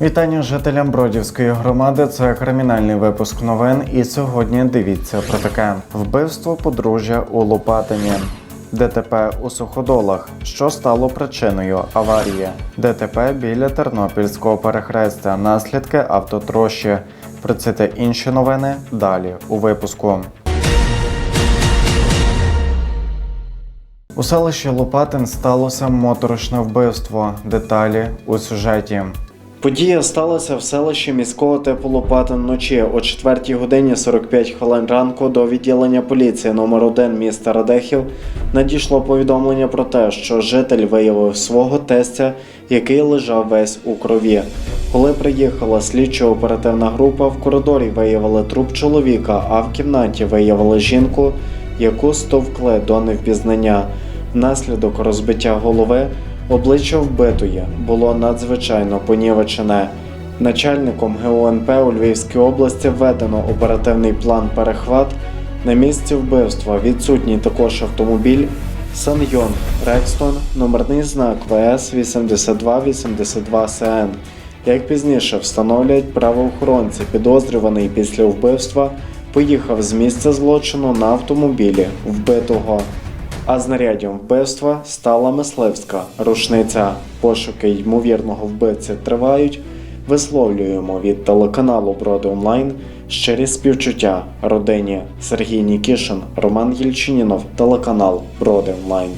Вітання жителям Бродівської громади. Це кримінальний випуск новин. І сьогодні дивіться про таке: вбивство подружжя у Лопатині. ДТП у суходолах, що стало причиною аварії. ДТП біля Тернопільського перехрестя. Наслідки автотрощі. Про це та інші новини далі у випуску. У селищі Лопатин сталося моторошне вбивство. Деталі у сюжеті. Подія сталася в селищі міського типу Лопатин вночі о 4 годині 45 хвилин ранку до відділення поліції номер 1 міста Радехів надійшло повідомлення про те, що житель виявив свого тестя, який лежав весь у крові. Коли приїхала слідчо-оперативна група, в коридорі виявили труп чоловіка, а в кімнаті виявили жінку, яку стовкли до невпізнання. Внаслідок розбиття голови обличчя вбитої було надзвичайно понівечене. Начальником ГУНП у Львівській області введено оперативний план перехват. На місці вбивства відсутній також автомобіль Санйон Рекстон, номерний знак ВС 8282 СН. Як пізніше встановлять правоохоронці, підозрюваний після вбивства поїхав з місця злочину на автомобілі вбитого. А знаряддям вбивства стала мисливська рушниця. Пошуки ймовірного вбивці тривають. Висловлюємо від телеканалу Броди Онлайн щирі співчуття родині Сергій Нікішин, Роман Єльчинінов, телеканал Броди Онлайн.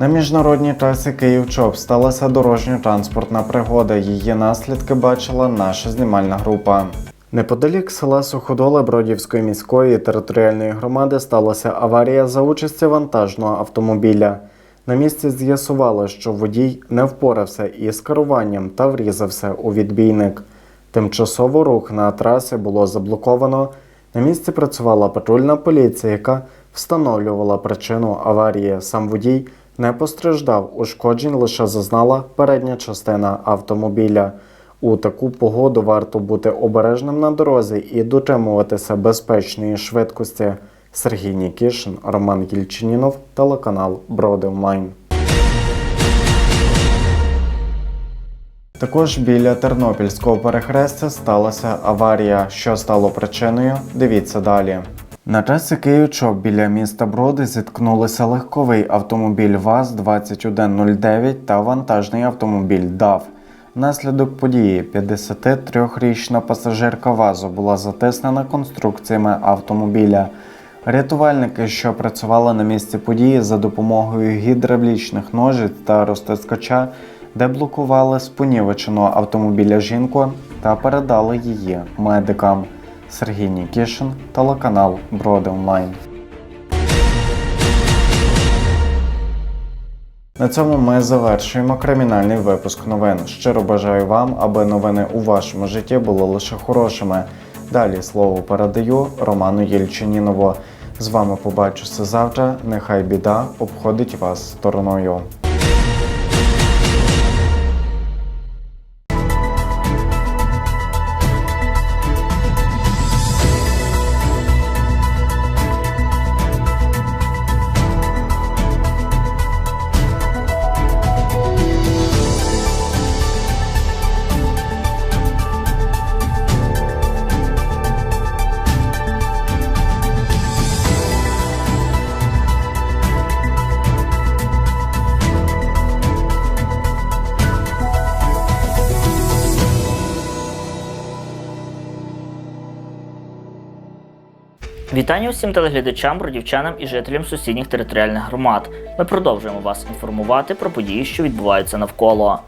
На міжнародній трасі Київ-Чоп сталася дорожньо-транспортна пригода. Її наслідки бачила наша знімальна група. Неподалік села Суходоли Бродівської міської територіальної громади сталася аварія за участі вантажного автомобіля. На місці з'ясували, що водій не впорався із керуванням та врізався у відбійник. Тимчасово рух на трасі було заблоковано. На місці працювала патрульна поліція, яка встановлювала причину аварії. Сам водій не постраждав, ушкоджень лише зазнала передня частина автомобіля. У таку погоду варто бути обережним на дорозі і дотримуватися безпечної швидкості. Сергій Нікішин, Роман Єльчинінов, телеканал Броди Онлайн. Також біля Тернопільського перехрестя сталася аварія. Що стало причиною? Дивіться далі. На трасі Київ-Чоп біля міста Броди зіткнулися легковий автомобіль ВАЗ-2109 та вантажний автомобіль ДАВ. Внаслідок події 53-річна пасажирка ВАЗу була затиснена конструкціями автомобіля. Рятувальники, що працювали на місці події за допомогою гідравлічних ножиць та розтискача, деблокували спонівеченого автомобіля жінку та передали її медикам. Сергій Нікішин, телеканал Броди Онлайн. На цьому ми завершуємо кримінальний випуск новин. Щиро бажаю вам, аби новини у вашому житті були лише хорошими. Далі слово передаю Роману Єльчинінову. З вами побачуся завтра. Нехай біда обходить вас стороною. Вітання усім телеглядачам, бродівчанам і жителям сусідніх територіальних громад. Ми продовжуємо вас інформувати про події, що відбуваються навколо.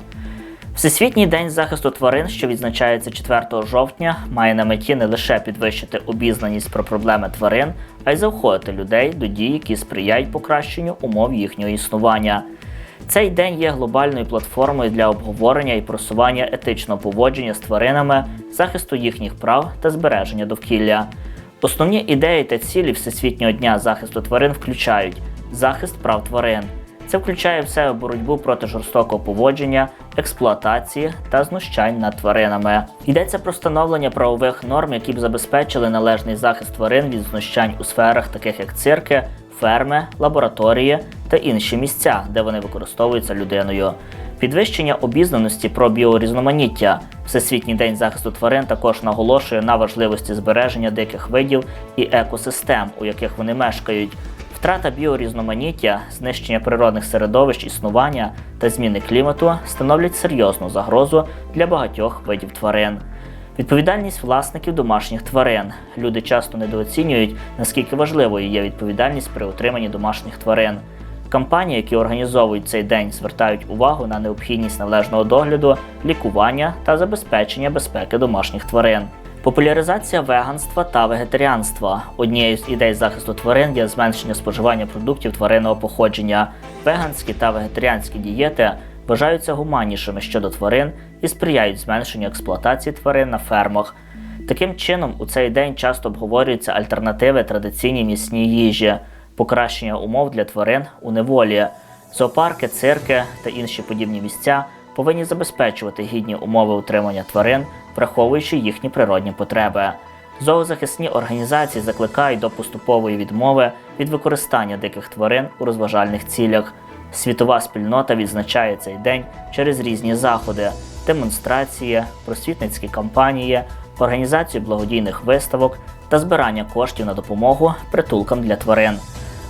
Всесвітній день захисту тварин, що відзначається 4 жовтня, має на меті не лише підвищити обізнаність про проблеми тварин, а й заохотити людей до дій, які сприяють покращенню умов їхнього існування. Цей день є глобальною платформою для обговорення і просування етичного поводження з тваринами, захисту їхніх прав та збереження довкілля. Основні ідеї та цілі Всесвітнього дня захисту тварин включають захист прав тварин. Це включає в себе боротьбу проти жорстокого поводження, експлуатації та знущань над тваринами. Йдеться про встановлення правових норм, які б забезпечили належний захист тварин від знущань у сферах, таких як цирки, ферми, лабораторії та інші місця, де вони використовуються людиною. Підвищення обізнаності про біорізноманіття. Всесвітній день захисту тварин також наголошує на важливості збереження диких видів і екосистем, у яких вони мешкають. Втрата біорізноманіття, знищення природних середовищ існування та зміни клімату становлять серйозну загрозу для багатьох видів тварин. Відповідальність власників домашніх тварин. Люди часто недооцінюють, наскільки важливою є відповідальність при утриманні домашніх тварин. Компанії, які організовують цей день, звертають увагу на необхідність належного догляду, лікування та забезпечення безпеки домашніх тварин. Популяризація веганства та вегетаріанства. Однією з ідей захисту тварин є зменшення споживання продуктів тваринного походження. Веганські та вегетаріанські дієти вважаються гуманнішими щодо тварин і сприяють зменшенню експлуатації тварин на фермах. Таким чином, у цей день часто обговорюються альтернативи традиційній місній їжі, покращення умов для тварин у неволі. Зоопарки, цирки та інші подібні місця повинні забезпечувати гідні умови утримання тварин, враховуючи їхні природні потреби. Зоозахисні організації закликають до поступової відмови від використання диких тварин у розважальних цілях. Світова спільнота відзначає цей день через різні заходи, демонстрації, просвітницькі кампанії, організацію благодійних виставок та збирання коштів на допомогу притулкам для тварин.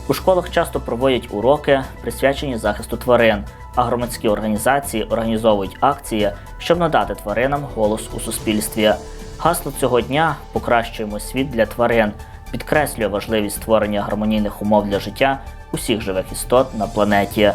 У школах часто проводять уроки, присвячені захисту тварин, а громадські організації організовують акції, щоб надати тваринам голос у суспільстві. Гасло цього дня покращуємо світ для тварин, підкреслює важливість створення гармонійних умов для життя усіх живих істот на планеті.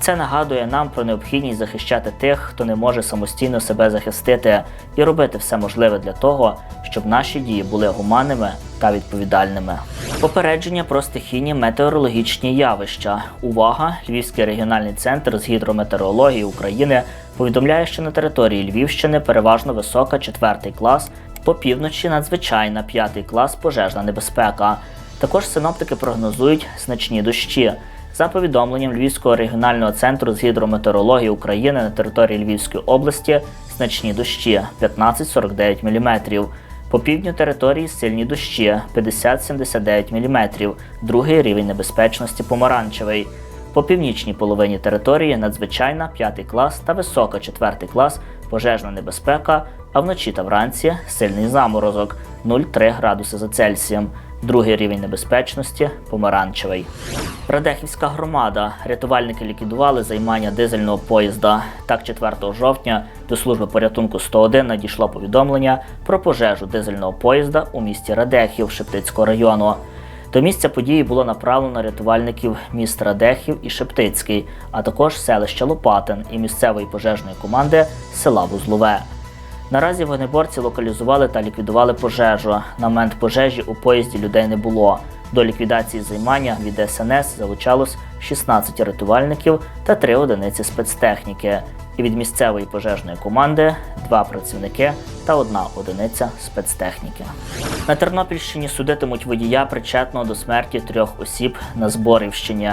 Це нагадує нам про необхідність захищати тих, хто не може самостійно себе захистити, і робити все можливе для того, щоб наші дії були гуманними та відповідальними. Попередження про стихійні метеорологічні явища. Увага! Львівський регіональний центр з гідрометеорології України повідомляє, що на території Львівщини переважно висока 4 клас, по півночі надзвичайна 5 клас пожежна небезпека. Також синоптики прогнозують значні дощі. За повідомленням Львівського регіонального центру з гідрометеорології України на території Львівської області значні дощі 15-49 мм. По півдню території сильні дощі 50-79 мм. Другий рівень небезпечності помаранчевий. По північній половині території надзвичайна 5 клас та висока 4 клас пожежна небезпека, а вночі та вранці сильний заморозок 0,3 градуси за Цельсієм. Другий рівень небезпечності помаранчевий. Радехівська громада. Рятувальники ліквідували займання дизельного поїзда. Так, 4 жовтня до служби порятунку 101 надійшло повідомлення про пожежу дизельного поїзда у місті Радехів Шептицького району. До місця події було направлено рятувальників міст Радехів і Шептицький, а також селища Лопатин і місцевої пожежної команди села Вузлове. Наразі вогнеборці локалізували та ліквідували пожежу. На момент пожежі у поїзді людей не було. До ліквідації займання від СНС залучалось 16 рятувальників та 3 одиниці спецтехніки. І від місцевої пожежної команди 2 працівники та 1 одиниця спецтехніки. На Тернопільщині судитимуть водія причетного до смерті трьох осіб на Зборівщині.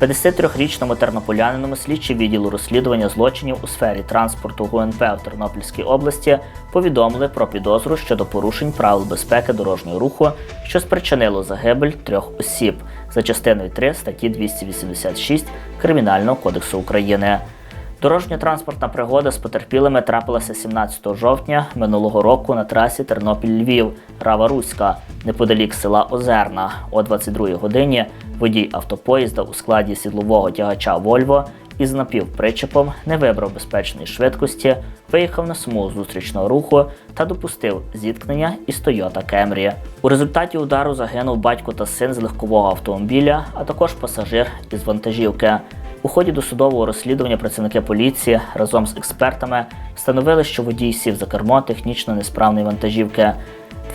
53-річному тернополяниному слідчі відділу розслідування злочинів у сфері транспорту ГУНП в Тернопільській області повідомили про підозру щодо порушень правил безпеки дорожнього руху, що спричинило загибель трьох осіб за частиною 3 статті 286 Кримінального кодексу України. Дорожньо-транспортна пригода з потерпілими трапилася 17 жовтня минулого року на трасі Тернопіль-Львів, Рава Руська, неподалік села Озерна. О 22 годині водій автопоїзда у складі сідлового тягача Вольво із напівпричепом не вибрав безпечної швидкості, виїхав на смугу зустрічного руху та допустив зіткнення із Toyota Camry. У результаті удару загинув батько та син з легкового автомобіля, а також пасажир із вантажівки. У ході досудового розслідування працівники поліції разом з експертами встановили, що водій сів за кермо технічно несправної вантажівки.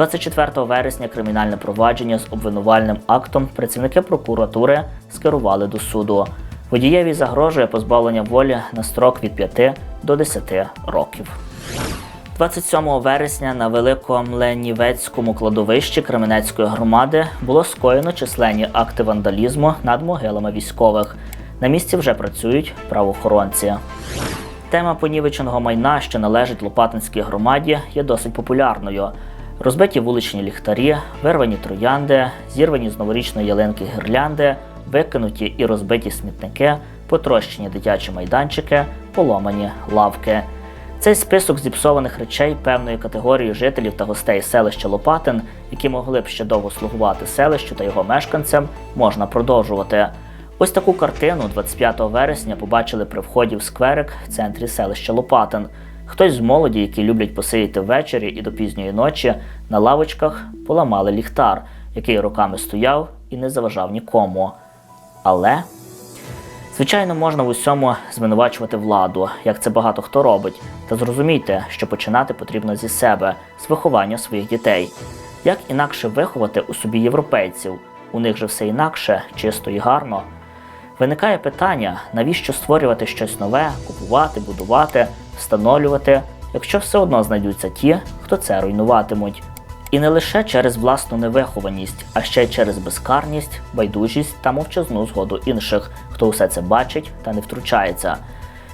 24 вересня кримінальне провадження з обвинувальним актом працівники прокуратури скерували до суду. Водієві загрожує позбавлення волі на строк від 5 до 10 років. 27 вересня на Великомленівецькому кладовищі Кременецької громади було скоєно численні акти вандалізму над могилами військових. На місці вже працюють правоохоронці. Тема понівеченого майна, що належить Лопатинській громаді, є досить популярною. Розбиті вуличні ліхтарі, вирвані троянди, зірвані з новорічної ялинки гірлянди, викинуті і розбиті смітники, потрощені дитячі майданчики, поломані лавки. Цей список зіпсованих речей певної категорії жителів та гостей селища Лопатин, які могли б ще довго слугувати селищу та його мешканцям, можна продовжувати. Ось таку картину 25 вересня побачили при вході в скверик в центрі селища Лопатин. Хтось з молоді, які люблять посидіти ввечері і до пізньої ночі, на лавочках поламали ліхтар, який роками стояв і не заважав нікому. Але Звичайно, можна в усьому звинувачувати владу, як це багато хто робить, та зрозумійте, що починати потрібно зі себе, з виховання своїх дітей. Як інакше виховати у собі європейців? У них же все інакше, чисто і гарно. Виникає питання, навіщо створювати щось нове, купувати, будувати, встановлювати, якщо все одно знайдуться ті, хто це руйнуватимуть. І не лише через власну невихованість, а ще й через безкарність, байдужість та мовчазну згоду інших, хто усе це бачить та не втручається.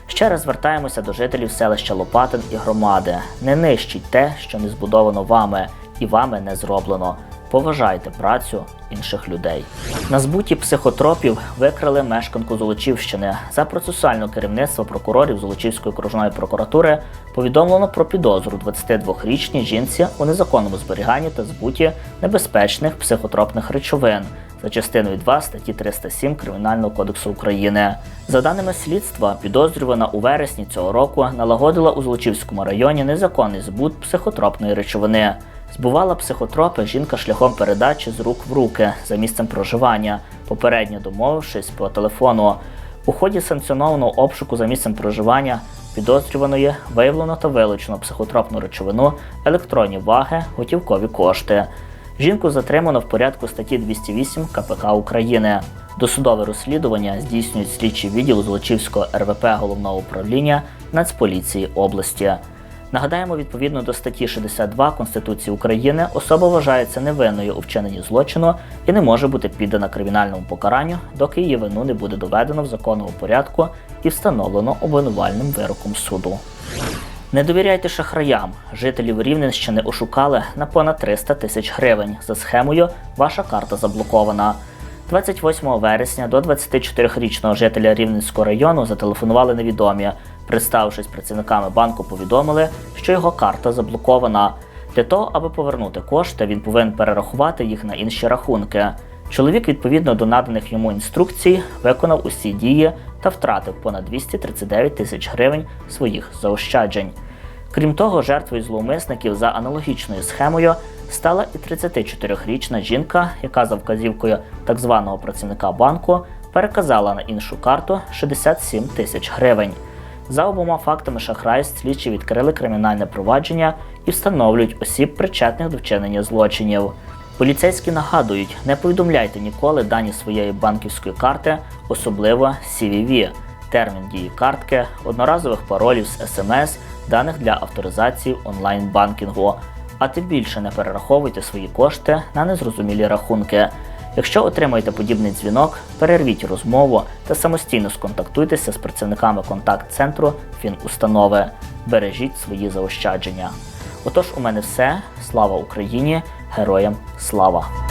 Ще раз звертаємося до жителів селища Лопатин і громади. Не нищіть те, що не збудовано вами, і вами не зроблено. Поважайте працю інших людей. На збуті психотропів викрили мешканку Золочівщини. За процесуальне керівництво прокурорів Золочівської окружної прокуратури повідомлено про підозру 22-річній жінці у незаконному зберіганні та збуті небезпечних психотропних речовин за частиною 2 статті 307 Кримінального кодексу України. За даними слідства, підозрювана у вересні цього року налагодила у Золочівському районі незаконний збут психотропної речовини. Збувала психотропи жінка шляхом передачі з рук в руки за місцем проживання, попередньо домовившись по телефону. У ході санкціонованого обшуку за місцем проживання підозрюваної виявлено та вилучено психотропну речовину, електронні ваги, готівкові кошти. Жінку затримано в порядку статті 208 КПК України. Досудове розслідування здійснюють слідчий відділ Золочівського РВП головного управління Нацполіції області. Нагадаємо, відповідно до статті 62 Конституції України, особа вважається невинною у вчиненні злочину і не може бути піддана кримінальному покаранню, доки її вину не буде доведено в законному порядку і встановлено обвинувальним вироком суду. Не довіряйте шахраям. Жителів Рівненщини ошукали на понад 300 тисяч гривень. За схемою ваша карта заблокована. 28 вересня до 24-річного жителя Рівненського району зателефонували невідомі. Представившись працівниками банку, повідомили, що його карта заблокована. Для того, аби повернути кошти, він повинен перерахувати їх на інші рахунки. Чоловік, відповідно до наданих йому інструкцій, виконав усі дії та втратив понад 239 тисяч гривень своїх заощаджень. Крім того, жертвою зловмисників за аналогічною схемою стала і 34-річна жінка, яка за вказівкою так званого працівника банку переказала на іншу карту 67 тисяч гривень. За обома фактами шахрайств слідчі відкрили кримінальне провадження і встановлюють осіб, причетних до вчинення злочинів. Поліцейські нагадують, не повідомляйте ніколи дані своєї банківської карти, особливо CVV, термін дії картки, одноразових паролів з СМС, даних для авторизації онлайн-банкінгу. А тим більше не перераховуйте свої кошти на незрозумілі рахунки. Якщо отримаєте подібний дзвінок, перервіть розмову та самостійно сконтактуйтеся з працівниками контакт-центру Фінустанови. Бережіть свої заощадження. Отож, у мене все. Слава Україні! Героям слава!